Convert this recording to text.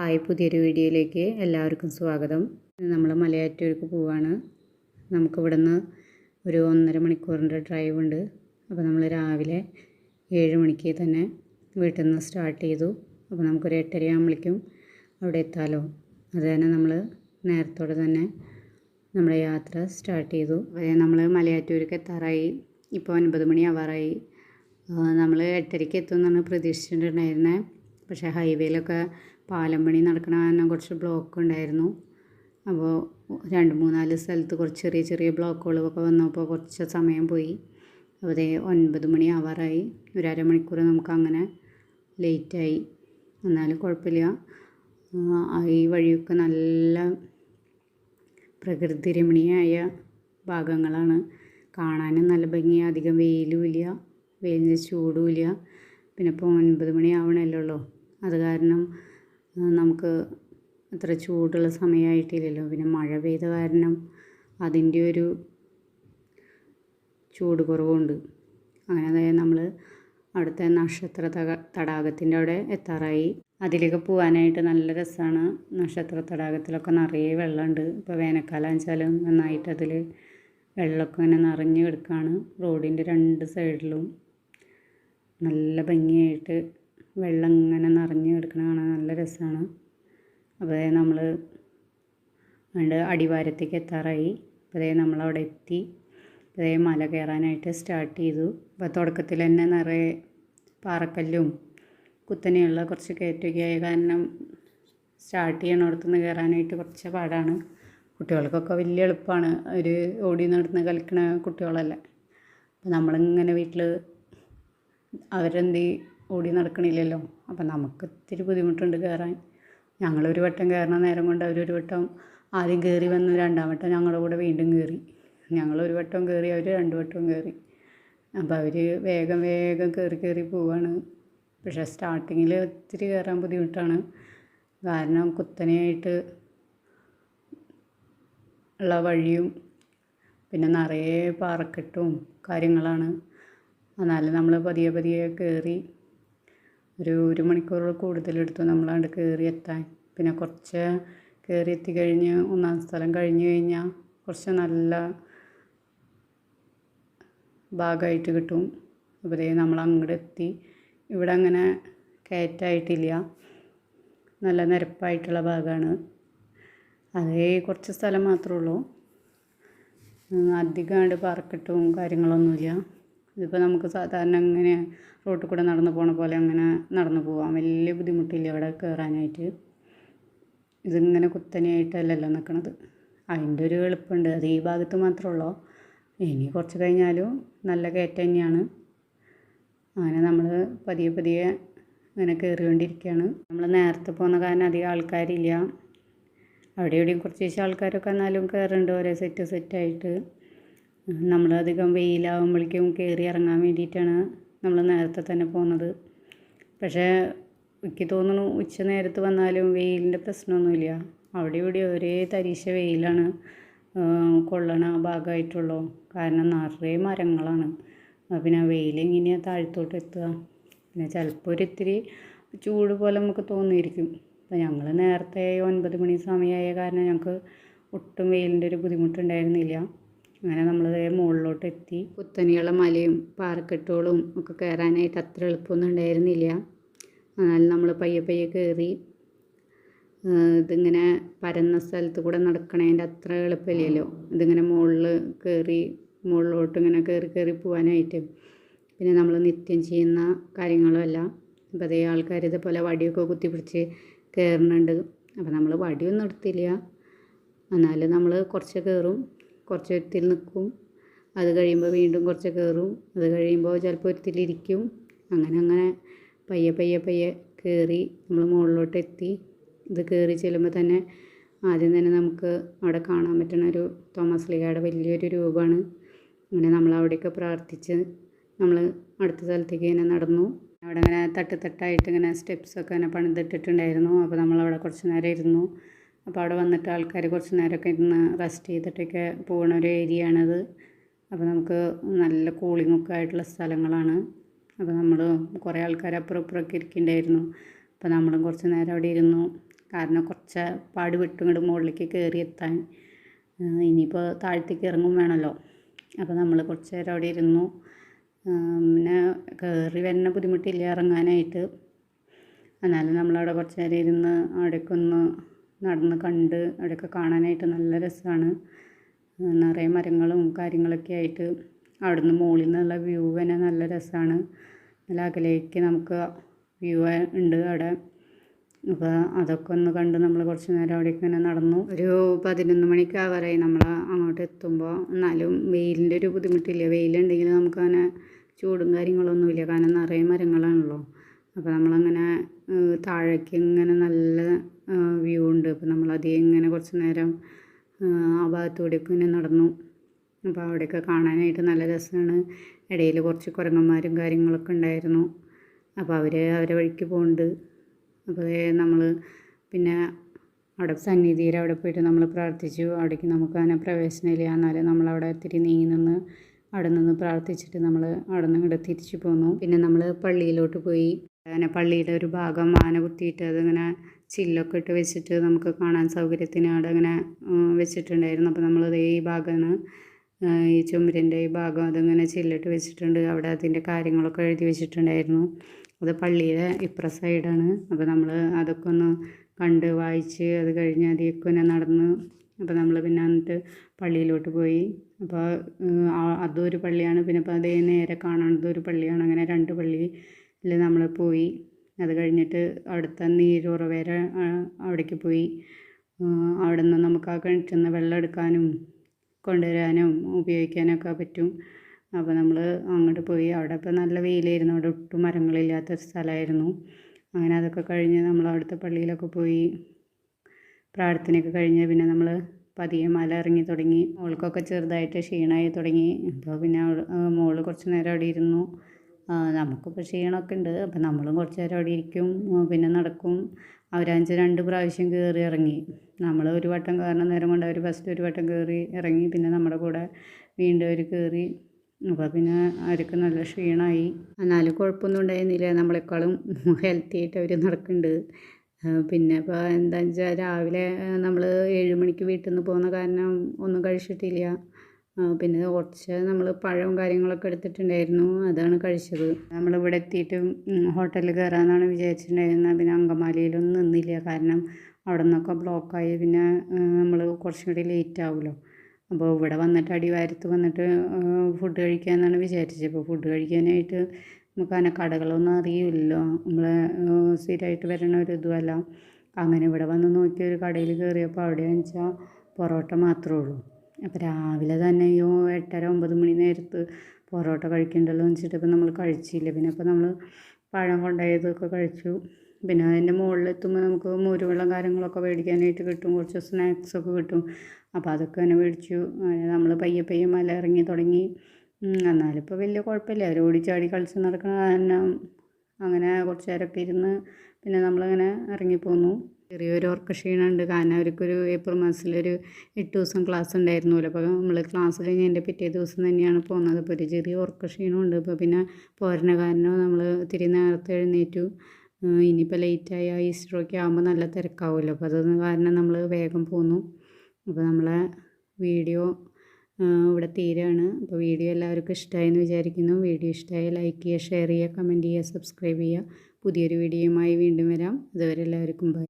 Hi പുതിയൊരു വീഡിയോയിലേക്ക് എല്ലാവർക്കും സ്വാഗതം. നമ്മൾ മലയാറ്റൂർക്ക് പോവാണ്. നമുക്കിവിടെ നിന്ന് ഒരു ഒന്നര മണിക്കൂറിന്റെ ഡ്രൈവ് ഉണ്ട്. അപ്പോൾ നമ്മൾ രാവിലെ ഏഴ് മണിക്ക് തന്നെ വീട്ടിൽ നിന്ന് സ്റ്റാർട്ട് ചെയ്തു. അപ്പോൾ നമുക്കൊരു എട്ടര ആകുമ്പോഴേക്കും അവിടെ എത്താലോ. അത് തന്നെ നമ്മൾ നേരത്തോടെ തന്നെ നമ്മുടെ യാത്ര സ്റ്റാർട്ട് ചെയ്തു. അതായത് നമ്മൾ മലയാറ്റൂർക്ക് എത്താറായി. ഇപ്പോൾ ഒൻപത് മണി ആവാറായി. നമ്മൾ എട്ടരയ്ക്ക് എത്തുമെന്നാണ് പ്രതീക്ഷിച്ചിട്ടുണ്ടായിരുന്നത് പക്ഷേ ഹൈവേയിലൊക്കെ പാലം പണി നടക്കണ കാരണം കുറച്ച് ബ്ലോക്ക് ഉണ്ടായിരുന്നു. അപ്പോൾ രണ്ട് മൂന്നാൽ സ്ഥലത്ത് കുറച്ച് ചെറിയ ചെറിയ ബ്ലോക്കുകളൊക്കെ വന്നപ്പോൾ കുറച്ച് സമയം പോയി. അതേ ഒൻപത് മണി ആവാറായി ഒരു അരമണിക്കൂർ നമുക്ക് അങ്ങനെ ലേറ്റായി എന്നാലും കുഴപ്പമില്ല. ഈ വഴിയൊക്കെ നല്ല പ്രകൃതി രമണീയമായ ഭാഗങ്ങളാണ്. കാണാനും നല്ല ഭംഗിയാണ് അധികം വെയിലും ഇല്ല. വെയിലിന്റെ ചൂടും ഇല്ല. പിന്നെ ഇപ്പോൾ ഒൻപത് മണി ആവണല്ലേ ഉള്ളൂ. അത് കാരണം നമുക്ക് അത്ര ചൂടുള്ള സമയമായിട്ടില്ലല്ലോ. പിന്നെ മഴ പെയ്ത കാരണം അതിന്റെ ഒരു ചൂട് കുറവുണ്ട്. അങ്ങനെ അതായത് നമ്മൾ അവിടുത്തെ നക്ഷത്ര തക തടാകത്തിന്റെ അവിടെ എത്താറായി. അതിലേക്ക് പോകാനായിട്ട് നല്ല രസമാണ് നക്ഷത്ര തടാകത്തിലൊക്കെ നിറയെ വെള്ളമുണ്ട്. ഇപ്പോൾ വേനൽക്കാലം വെച്ചാലും നന്നായിട്ട് അതിൽ വെള്ളമൊക്കെ ഇങ്ങനെ നിറഞ്ഞു കിടക്കുകയാണ് റോഡിന്റെ രണ്ട് സൈഡിലും നല്ല ഭംഗിയായിട്ട് വെള്ളം ഇങ്ങനെ നിറഞ്ഞ് കിടക്കണ കാണാൻ നല്ല രസമാണ് അപ്പോൾ നമ്മൾ അതുകൊണ്ട് അടിവാരത്തേക്ക് എത്താറായി. അപ്പോൾ നമ്മളവിടെ എത്തി. അതേ മല കയറാനായിട്ട് സ്റ്റാർട്ട് ചെയ്തു. അപ്പോൾ തുടക്കത്തിൽ തന്നെ നിറയെ പാറക്കല്ലും കുത്തനെയുള്ള കുറച്ച് കയറ്റൊക്കെ ആയ കാരണം സ്റ്റാർട്ട് ചെയ്യണോടത്തുനിന്ന് കയറാനായിട്ട് കുറച്ച് പാടാണ്. കുട്ടികൾക്കൊക്കെ വലിയ എളുപ്പമാണ് ഒരു ഓടി നടന്ന് കളിക്കണ കുട്ടികളല്ലേ. അപ്പോൾ നമ്മളിങ്ങനെ വീട്ടിൽ അവരെന്ത് ഓടി നടക്കണില്ലല്ലോ. അപ്പം നമുക്ക് ഇത്തിരി ബുദ്ധിമുട്ടുണ്ട് കയറാൻ. ഞങ്ങളൊരു വട്ടം കയറണ നേരം കൊണ്ട് അവരൊരു വട്ടം ആദ്യം കയറി വന്ന് രണ്ടാം വട്ടം ഞങ്ങളുടെ കൂടെ വീണ്ടും കയറി. ഞങ്ങളൊരു വട്ടം കയറി അവർ രണ്ട് വട്ടവും കയറി. അപ്പോൾ അവർ വേഗം വേഗം കയറി കയറി പോവാണ്. പക്ഷേ സ്റ്റാർട്ടിങ്ങിൽ ഒത്തിരി കയറാൻ ബുദ്ധിമുട്ടാണ്. കാരണം കുത്തനെയായിട്ട് ഉള്ള വഴിയും പിന്നെ നിറയെ പാറക്കെട്ടും കാര്യങ്ങളാണ്. എന്നാലും നമ്മൾ പതിയെ പതിയെ കയറി ഒരു ഒരു മണിക്കൂർ കൂടുതലെടുത്തു കയറി എത്താൻ പിന്നെ കുറച്ച് കയറി എത്തിക്കഴിഞ്ഞ് ഒന്നാം സ്ഥലം കഴിഞ്ഞ് കഴിഞ്ഞാൽ കുറച്ച് നല്ല ഭാഗമായിട്ട് കിട്ടും. അപ്പോൾ നമ്മൾ അങ്ങോട്ട് എത്തി. ഇവിടെ അങ്ങനെ കയറ്റായിട്ടില്ല. നല്ല നിരപ്പായിട്ടുള്ള ഭാഗമാണ്. അതേ കുറച്ച് സ്ഥലം മാത്രമേ ഉള്ളൂ. അധികമായിട്ട് പാർക്കിട്ടും കാര്യങ്ങളൊന്നുമില്ല. ഇതിപ്പോൾ നമുക്ക് സാധാരണ ഇങ്ങനെ റോട്ടിൽ കൂടെ നടന്നു പോണ പോലെ അങ്ങനെ നടന്നു പോവാം. വലിയ ബുദ്ധിമുട്ടില്ല ഇവിടെ കയറാനായിട്ട് ഇതിങ്ങനെ കുത്തനെയായിട്ടല്ലല്ലോ നിൽക്കണത് അതിന്റെ ഒരു എളുപ്പമുണ്ട് അത് ഈ ഭാഗത്ത് മാത്രമേ ഉള്ളൂ? ഇനി കുറച്ച് കഴിഞ്ഞാലും നല്ല കയറ്റം തന്നെയാണ്. അങ്ങനെ നമ്മൾ പതിയെ പതിയെ അങ്ങനെ കയറിക്കൊണ്ടിരിക്കുകയാണ് നമ്മൾ നേരത്തെ പോകുന്ന കാരണം അധികം ആൾക്കാരില്ല. അവിടെ ഇവിടെയും കുറച്ച് ആൾക്കാരൊക്കെ എന്നാലും കയറുന്നുണ്ട് ഓരോ സെറ്റ് സെറ്റായിട്ട് നമ്മളധികം വെയിലാകുമ്പോഴേക്കും കയറി ഇറങ്ങാൻ വേണ്ടിയിട്ടാണ് നമ്മൾ നേരത്തെ തന്നെ പോകുന്നത്. പക്ഷേ എനിക്ക് തോന്നുന്നു ഉച്ച നേരത്ത് വന്നാലും വെയിലിന്റെ പ്രശ്നമൊന്നുമില്ല. അവിടെ ഇവിടെ ഒരേ തരീശ വെയിലാണ് കൊള്ളണ ഭാഗമായിട്ടുള്ളൂ. കാരണം നിറയെ മരങ്ങളാണ്. പിന്നെ വെയിൽ എങ്ങനെയാണ് താഴത്തോട്ട് എത്തുക? പിന്നെ ചിലപ്പോൾ ഒരു ഇത്തിരി ചൂട് പോലെ നമുക്ക് തോന്നിയിരിക്കും. അപ്പോൾ ഞങ്ങൾ നേരത്തെ ഒൻപത് മണി സമയമായ കാരണം ഞങ്ങൾക്ക് ഒട്ടും വെയിലിന്റെ ഒരു ബുദ്ധിമുട്ടുണ്ടായിരുന്നില്ല. അങ്ങനെ നമ്മൾ മുകളിലോട്ട് എത്തി കുത്തനെയുള്ള മലയും പാറക്കെട്ടുകളും ഒക്കെ കയറാനായിട്ട് അത്ര എളുപ്പമൊന്നും ഉണ്ടായിരുന്നില്ല. എന്നാലും നമ്മൾ പയ്യെ പയ്യെ കയറി ഇതിങ്ങനെ പരന്ന സ്ഥലത്ത് കൂടെ നടക്കണതിന്റെ അത്ര എളുപ്പമില്ലല്ലോ. ഇതിങ്ങനെ മുകളിൽ കയറി മുകളിലോട്ട് ഇങ്ങനെ കയറി കയറി പോകാനായിട്ട് പിന്നെ നമ്മൾ നിത്യം ചെയ്യുന്ന കാര്യങ്ങളുമല്ല അപ്പോൾ അതേ ആൾക്കാർ ഇതേപോലെ വടിയൊക്കെ കുത്തിപ്പിടിച്ച് കയറുന്നുണ്ട്. അപ്പോൾ നമ്മൾ വടിയൊന്നും എടുത്തില്ല. എന്നാലും നമ്മൾ കുറച്ച് കയറും. കുറച്ച് ഒരുത്തിൽ നിൽക്കും. അത് കഴിയുമ്പോൾ വീണ്ടും കുറച്ച് കയറും. അത് കഴിയുമ്പോൾ ചിലപ്പോൾ ഒരുത്തിലിരിക്കും അങ്ങനെ അങ്ങനെ പയ്യെ പയ്യെ പയ്യെ കയറി നമ്മൾ മുകളിലോട്ട് എത്തി. ഇത് കയറി ചെല്ലുമ്പോൾ തന്നെ ആദ്യം തന്നെ നമുക്ക് അവിടെ കാണാൻ പറ്റുന്ന ഒരു തോമസ് ലീഗയുടെ വലിയൊരു രൂപമാണ്. അങ്ങനെ നമ്മൾ അവിടെയൊക്കെ പ്രാർത്ഥിച്ച് നമ്മൾ അടുത്ത സ്ഥലത്തേക്ക് ഇങ്ങനെ നടന്നു. അവിടെ ഇങ്ങനെ തട്ട് തട്ടായിട്ട് ഇങ്ങനെ സ്റ്റെപ്സൊക്കെ ഇങ്ങനെ പണിതിട്ടിട്ടുണ്ടായിരുന്നു. അപ്പോൾ നമ്മളവിടെ കുറച്ച് നേരം ഇരുന്നു. അപ്പോൾ അവിടെ വന്നിട്ട് ആൾക്കാർ കുറച്ച് നേരമൊക്കെ ഇരുന്ന് റെസ്റ്റ് ചെയ്തിട്ടൊക്കെ പോകുന്ന ഒരു ഏരിയ ആണത്. അപ്പോൾ നമുക്ക് നല്ല കൂളിംഗ് ഒക്കെ ആയിട്ടുള്ള സ്ഥലങ്ങളാണ്. അപ്പോൾ നമ്മൾ കുറേ ആൾക്കാർ അപ്പുറം ഇപ്പുറമൊക്കെ ഇരിക്കുന്നുണ്ടായിരുന്നു അപ്പോൾ നമ്മളും കുറച്ച് നേരം അവിടെ ഇരുന്നു. കാരണം കുറച്ച് പാട് വിട്ടും ഇങ്ങോട്ട് മുകളിലേക്ക് കയറി എത്താൻ. ഇനിയിപ്പോൾ താഴത്തേക്ക് ഇറങ്ങും വേണമല്ലോ അപ്പോൾ നമ്മൾ കുറച്ച് നേരം അവിടെ ഇരുന്നു. പിന്നെ കയറി വരുന്ന ബുദ്ധിമുട്ടില്ല ഇറങ്ങാനായിട്ട്. എന്നാലും നമ്മളവിടെ കുറച്ച് നേരം ഇരുന്ന് അവിടെയൊക്കെ ഒന്ന് നടന്ന് കണ്ട് അവിടെയൊക്കെ കാണാനായിട്ട് നല്ല രസമാണ്. നിറയെ മരങ്ങളും കാര്യങ്ങളൊക്കെ ആയിട്ട് അവിടുന്ന് മുകളിൽ നിന്നുള്ള വ്യൂ തന്നെ നല്ല രസമാണ്. നല്ല അകലേക്ക് നമുക്ക് വ്യൂ ഉണ്ട് അവിടെ. അപ്പോൾ അതൊക്കെ ഒന്ന് കണ്ട് നമ്മൾ കുറച്ച് നേരം അവിടെ ഇങ്ങനെ നടന്നു. ഒരു പതിനൊന്ന് മണിക്ക് നമ്മൾ അങ്ങോട്ട് എത്തുമ്പോൾ എന്നാലും വെയിലിന്റെ ഒരു ബുദ്ധിമുട്ടില്ല. വെയിലുണ്ടെങ്കിൽ നമുക്കങ്ങനെ ചൂടും കാര്യങ്ങളൊന്നുമില്ല. കാരണം നിറയെ മരങ്ങളാണല്ലോ. അപ്പോൾ നമ്മളങ്ങനെ താഴേക്ക് ഇങ്ങനെ നല്ല വ്യൂ ഉണ്ട്. അപ്പോൾ നമ്മളതേ ഇങ്ങനെ കുറച്ച് നേരം ആ ഭാഗത്തൂടെയൊക്കെ ഇങ്ങനെ നടന്നു. അപ്പോൾ അവിടെയൊക്കെ കാണാനായിട്ട് നല്ല രസമാണ് ഇടയിൽ കുറച്ച് കുരങ്ങന്മാരും കാര്യങ്ങളൊക്കെ ഉണ്ടായിരുന്നു. അപ്പോൾ അവർ അവരെ വഴിക്ക് പോകുന്നുണ്ട് അപ്പോൾ നമ്മൾ പിന്നെ അവിടെ സന്നിധിയിൽ അവിടെ പോയിട്ട് നമ്മൾ പ്രാർത്ഥിച്ചു. അവിടേക്ക് നമുക്ക് അങ്ങനെ പ്രവേശനമില്ല എന്നാലും നമ്മളവിടെ ഇത്തിരി നീങ്ങി നിന്ന് അവിടെ നിന്ന് പ്രാർത്ഥിച്ചിട്ട് നമ്മൾ അവിടെ നിന്ന് ഇങ്ങോട്ട് തിരിച്ചു പോന്നു. പിന്നെ നമ്മൾ പള്ളിയിലോട്ട് പോയി. അങ്ങനെ പള്ളിയുടെ ഒരു ഭാഗം ആന കുത്തിയിട്ട് അതിങ്ങനെ ചില്ലൊക്കെ ഇട്ട് വെച്ചിട്ട് നമുക്ക് കാണാൻ സൗകര്യത്തിന് അവിടെ അങ്ങനെ വെച്ചിട്ടുണ്ടായിരുന്നു. അപ്പോൾ നമ്മൾ ഈ ഭാഗമാണ് ഈ ചുമരിന്റെ ഈ ഭാഗം അതിങ്ങനെ ചില്ലിട്ട് വെച്ചിട്ടുണ്ട്. അവിടെ അതിന്റെ കാര്യങ്ങളൊക്കെ എഴുതി വെച്ചിട്ടുണ്ടായിരുന്നു. അത് പള്ളിയുടെ ഇപ്പുറ സൈഡാണ്. അപ്പോൾ നമ്മൾ അതൊക്കെ ഒന്ന് കണ്ട് വായിച്ച് അത് കഴിഞ്ഞ് അതിലേക്ക് തന്നെ നടന്ന് അപ്പോൾ നമ്മൾ പിന്നെ എന്നിട്ട് പള്ളിയിലോട്ട് പോയി. അപ്പോൾ അതും ഒരു പള്ളിയാണ്. പിന്നെ അപ്പോൾ അതേ നേരെ കാണുന്നത് ഒരു പള്ളിയാണ്. അങ്ങനെ രണ്ട് പള്ളിയിൽ നമ്മൾ പോയി. അത് കഴിഞ്ഞിട്ട് അടുത്ത വരെ അവിടേക്ക് പോയി. അവിടെ നിന്ന് നമുക്ക് ആ കിണറ്റിൽ നിന്ന് വെള്ളം എടുക്കാനും കൊണ്ടുവരാനും ഉപയോഗിക്കാനൊക്കെ പറ്റും. അപ്പോൾ നമ്മൾ അങ്ങോട്ട് പോയി. അവിടെ ഇപ്പോൾ നല്ല വെയിലായിരുന്നു. അവിടെ ഒട്ടും മരങ്ങളില്ലാത്ത സ്ഥലമായിരുന്നു. അങ്ങനെ അതൊക്കെ കഴിഞ്ഞ് നമ്മൾ അവിടുത്തെ പള്ളിയിലൊക്കെ പോയി. പ്രാർത്ഥനയൊക്കെ കഴിഞ്ഞ് പിന്നെ നമ്മൾ പതിയെ മല ഇറങ്ങി തുടങ്ങി. മോൾക്കൊക്കെ ചെറുതായിട്ട് ക്ഷീണമായി തുടങ്ങി. അപ്പോൾ പിന്നെ മോൾ കുറച്ച് നേരം അവിടെ ഇരുന്നു. നമുക്കിപ്പോൾ ക്ഷീണമൊക്കെ ഉണ്ട് അപ്പം നമ്മളും കുറച്ച് നേരം അവിടെ ഇരിക്കും. പിന്നെ നടക്കും. അവരഞ്ച് രണ്ട് പ്രാവശ്യം കയറി ഇറങ്ങി. നമ്മൾ ഒരു വട്ടം കയറുന്ന നേരം കൊണ്ട് അവർ ഫസ്റ്റ് ഒരു വട്ടം കയറി ഇറങ്ങി. പിന്നെ നമ്മുടെ കൂടെ വീണ്ടും അവർ കയറി അപ്പോൾ പിന്നെ അവർക്ക് നല്ല ക്ഷീണമായി എന്നാലും കുഴപ്പമൊന്നും ഉണ്ടായിരുന്നില്ല. നമ്മളെക്കാളും ഹെൽത്തി ആയിട്ട് അവർ നടക്കുന്നുണ്ട് പിന്നെ ഇപ്പോൾ എന്താണെന്ന് വെച്ചാൽ രാവിലെ നമ്മൾ ഏഴ് മണിക്ക് വീട്ടിൽ നിന്ന് പോകുന്ന കാരണം ഒന്നും കഴിച്ചിട്ടില്ല. പിന്നെ കുറച്ച് നമ്മൾ പഴവും കാര്യങ്ങളൊക്കെ എടുത്തിട്ടുണ്ടായിരുന്നു. അതാണ് കഴിച്ചത്. നമ്മൾ ഇവിടെ എത്തിയിട്ട് ഹോട്ടലിൽ കയറാമെന്നാണ് വിചാരിച്ചിട്ടുണ്ടായിരുന്നത്. പിന്നെ അങ്കമാലിയിലൊന്നും നിന്നില്ല. കാരണം അവിടെ നിന്നൊക്കെ ബ്ലോക്കായി. പിന്നെ നമ്മൾ കുറച്ചും കൂടി ലേറ്റ് ആവുമല്ലോ. അപ്പോൾ ഇവിടെ വന്നിട്ട് അടിവാരത്ത് വന്നിട്ട് ഫുഡ് കഴിക്കാമെന്നാണ് വിചാരിച്ചത്. അപ്പോൾ ഫുഡ് കഴിക്കാനായിട്ട് നമുക്ക് അങ്ങനെ കടകളൊന്നും അറിയില്ലല്ലോ നമ്മൾ സ്ഥിരമായിട്ട് വരണ ഒരു ഇതുമല്ല. അങ്ങനെ ഇവിടെ വന്ന് നോക്കിയ ഒരു കടയിൽ കയറിയപ്പോൾ അവിടെ വെച്ചാൽ പൊറോട്ട മാത്രമേ ഉള്ളൂ. അപ്പോൾ രാവിലെ തന്നെ അയ്യോ എട്ടര ഒമ്പത് മണി നേരത്ത് പൊറോട്ട കഴിക്കണ്ടല്ലോ എന്ന് വെച്ചിട്ട് ഇപ്പം നമ്മൾ കഴിച്ചില്ല. പിന്നെ അപ്പോൾ നമ്മൾ പഴം കൊണ്ടായതൊക്കെ കഴിച്ചു. പിന്നെ അതിന്റെ മുകളിലെത്തുമ്പോൾ നമുക്ക് മോരുവെള്ളം കാര്യങ്ങളൊക്കെ മേടിക്കാനായിട്ട് കിട്ടും. കുറച്ച് സ്നാക്സൊക്കെ കിട്ടും. അപ്പോൾ അതൊക്കെ തന്നെ മേടിച്ചു. നമ്മൾ പയ്യെ പയ്യെ മല ഇറങ്ങി തുടങ്ങി. എന്നാലും ഇപ്പോൾ വലിയ കുഴപ്പമില്ല. അവർ ഓടിച്ചാടി കളിച്ച് നടക്കുന്ന തന്നെ അങ്ങനെ കുറച്ച് നേരമൊക്കെ ഇരുന്ന് പിന്നെ നമ്മളിങ്ങനെ ഇറങ്ങിപ്പോന്നു. ചെറിയൊരു ഉറക്ക ക്ഷീണമുണ്ട് കാരണം അവർക്കൊരു ഏപ്രിൽ മാസത്തിലൊരു എട്ട് ദിവസം ക്ലാസ് ഉണ്ടായിരുന്നല്ലോ. അപ്പോൾ നമ്മൾ ക്ലാസ് കഴിഞ്ഞ് എന്റെ പിറ്റേ ദിവസം തന്നെയാണ് പോകുന്നത്. അപ്പോൾ ഒരു ചെറിയ ഉറക്ക ക്ഷീണമുണ്ട് ഇപ്പോൾ പിന്നെ പോരണ കാരണം നമ്മൾ ഇത്തിരി നേരത്തെ എഴുന്നേറ്റു. ഇനിയിപ്പോൾ ലേറ്റായി ഈസ്റ്ററൊക്കെ ആകുമ്പോൾ നല്ല തിരക്കാവുമല്ലോ. അപ്പോൾ അതൊന്ന് കാരണം നമ്മൾ വേഗം പോന്നു. അപ്പോൾ നമ്മളെ വീഡിയോ ഇവിടെ തീരാണ്. അപ്പോൾ വീഡിയോ എല്ലാവർക്കും ഇഷ്ടമായെന്ന് വിചാരിക്കുന്നു. വീഡിയോ ഇഷ്ടമായി ലൈക്ക് ചെയ്യുക ഷെയർ ചെയ്യുക കമന്റ് ചെയ്യുക സബ്സ്ക്രൈബ് ചെയ്യുക. പുതിയൊരു വീഡിയോയുമായി വീണ്ടും വരാം. അതുവരെ എല്ലാവർക്കും ബൈ.